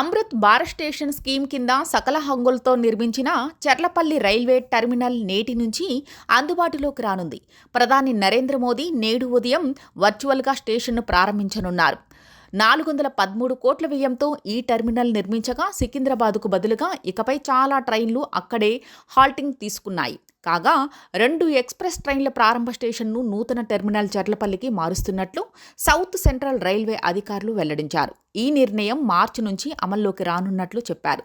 Amrit Bharat station scheme కింద సకల హంగులతో నిర్మించిన చర్లపల్లి రైల్వే టెర్మినల్ నేటి నుంచి అందుబాటులోకి రానుంది. ప్రధాని నరేంద్ర మోదీ నేడు ఉదయం వర్చువల్గా స్టేషన్ను ప్రారంభించనున్నారు. నాలుగు వందల పదమూడు కోట్ల వ్యయంతో ఈ టెర్మినల్ నిర్మించగా సికింద్రాబాద్కు బదులుగా ఇకపై చాలా ట్రైన్లు అక్కడే హాల్టింగ్ తీసుకున్నాయి. కాగా రెండు ఎక్స్ప్రెస్ ట్రైన్ల ప్రారంభ స్టేషన్ను నూతన టెర్మినల్ చర్లపల్లికి మారుస్తున్నట్లు సౌత్ సెంట్రల్ రైల్వే అధికారులు వెల్లడించారు. ఈ నిర్ణయం మార్చి నుంచి అమల్లోకి రానున్నట్లు చెప్పారు.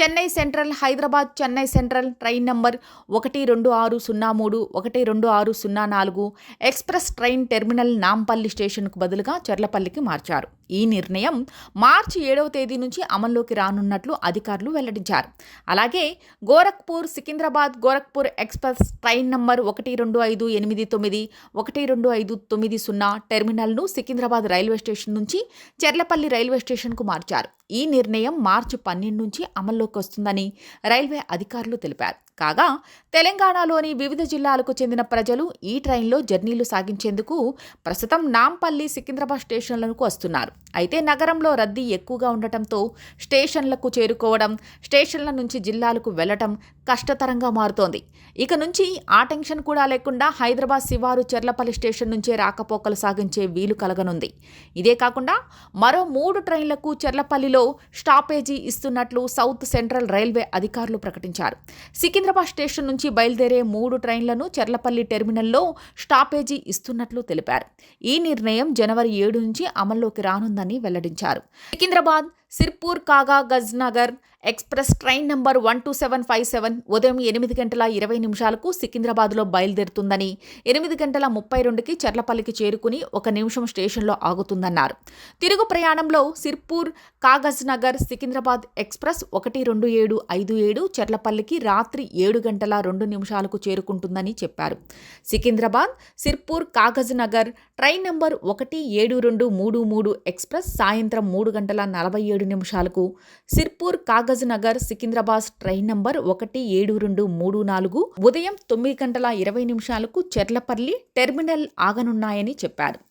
Chennai central Hyderabad Chennai central train number ఒకటి రెండు ఆరు సున్నా మూడు ఒకటి రెండు ఆరు సున్నా నాలుగు ఎక్స్ప్రెస్ ట్రైన్ టెర్మినల్ నాంపల్లి స్టేషన్కు బదులుగా చర్లపల్లికి మార్చారు. ఈ నిర్ణయం మార్చి ఏడవ తేదీ నుంచి అమల్లోకి రానున్నట్లు అధికారులు వెల్లడించారు. అలాగే Gorakhpur Secunderabad Gorakhpur ex express train number ఒకటి రెండు ఐదు ఎనిమిది తొమ్మిది ఒకటి రెండు ఐదు తొమ్మిది సున్నా టెర్మినల్ను సికింద్రాబాద్ రైల్వే స్టేషన్ నుంచి చెర్లపల్లి రైల్వే స్టేషన్కు మార్చారు. ఈ నిర్ణయం మార్చి పన్నెండు నుంచి అమల్లోకి వస్తుందని రైల్వే అధికారులు తెలిపారు. కాగా తెలంగాణలోని వివిధ జిల్లాలకు చెందిన ప్రజలు ఈ ట్రైన్లో జర్నీలు సాగించేందుకు ప్రస్తుతం నాంపల్లి సికింద్రాబాద్ స్టేషన్లకు వస్తున్నారు. అయితే నగరంలో రద్దీ ఎక్కువగా ఉండటంతో స్టేషన్లకు చేరుకోవడం స్టేషన్ల నుంచి జిల్లాలకు వెళ్ళటం కష్టతరంగా మారుతోంది. ఇక నుంచి ఆ టెన్షన్ కూడా లేకుండా హైదరాబాద్ శివారు చెర్లపల్లి స్టేషన్ నుంచే రాకపోకలు సాగించే వీలు కలగనుంది. ఇదే కాకుండా మరో మూడు ట్రైన్లకు చెర్లపల్లిలో స్టాపేజీ ఇస్తున్నట్లు సౌత్ సెంట్రల్ రైల్వే అధికారులు ప్రకటించారు. సికింద్రాబాద్ స్టేషన్ నుంచి బయలుదేరే మూడు ట్రైన్లను చెర్లపల్లి టెర్మినల్లో స్టాపేజీ ఇస్తున్నట్లు తెలిపారు. ఈ నిర్ణయం జనవరి ఏడు నుంచి అమల్లోకి రానుందని వెల్లడించారు. Secunderabad Sirpur Kagaznagar express train number one two seven five seven ఉదయం ఎనిమిది గంటల ఇరవై నిమిషాలకు సికింద్రాబాద్లో బయలుదేరుతుందని ఎనిమిది గంటల ముప్పై రెండుకి చర్లపల్లికి చేరుకుని ఒక నిమిషం స్టేషన్లో ఆగుతుందన్నారు. తిరుగు ప్రయాణంలో సిర్పూర్ కాగజ్ నగర్ సికింద్రాబాద్ ఎక్స్ప్రెస్ ఒకటి రెండు ఏడు ఐదు ఏడు చర్లపల్లికి రాత్రి ఏడు గంటల రెండు నిమిషాలకు చేరుకుంటుందని చెప్పారు. సికింద్రాబాద్ సిర్పూర్ కాగజ్ నగర్ ట్రైన్ నంబర్ ఒకటి ఏడు రెండు మూడు మూడు ఎక్స్ప్రెస్ సాయంత్రం మూడు గంటల నలభై ఏడు నిమిషాలకు సిర్పూర్ కాగజ్ నగర్ సికింద్రాబాద్ ట్రైన్ నంబర్ ఒకటి ఏడు రెండు మూడు నాలుగు ఉదయం తొమ్మిది గంటల ఇరవై నిమిషాలకు చెర్లపల్లి టెర్మినల్ ఆగనున్నాయని చెప్పారు.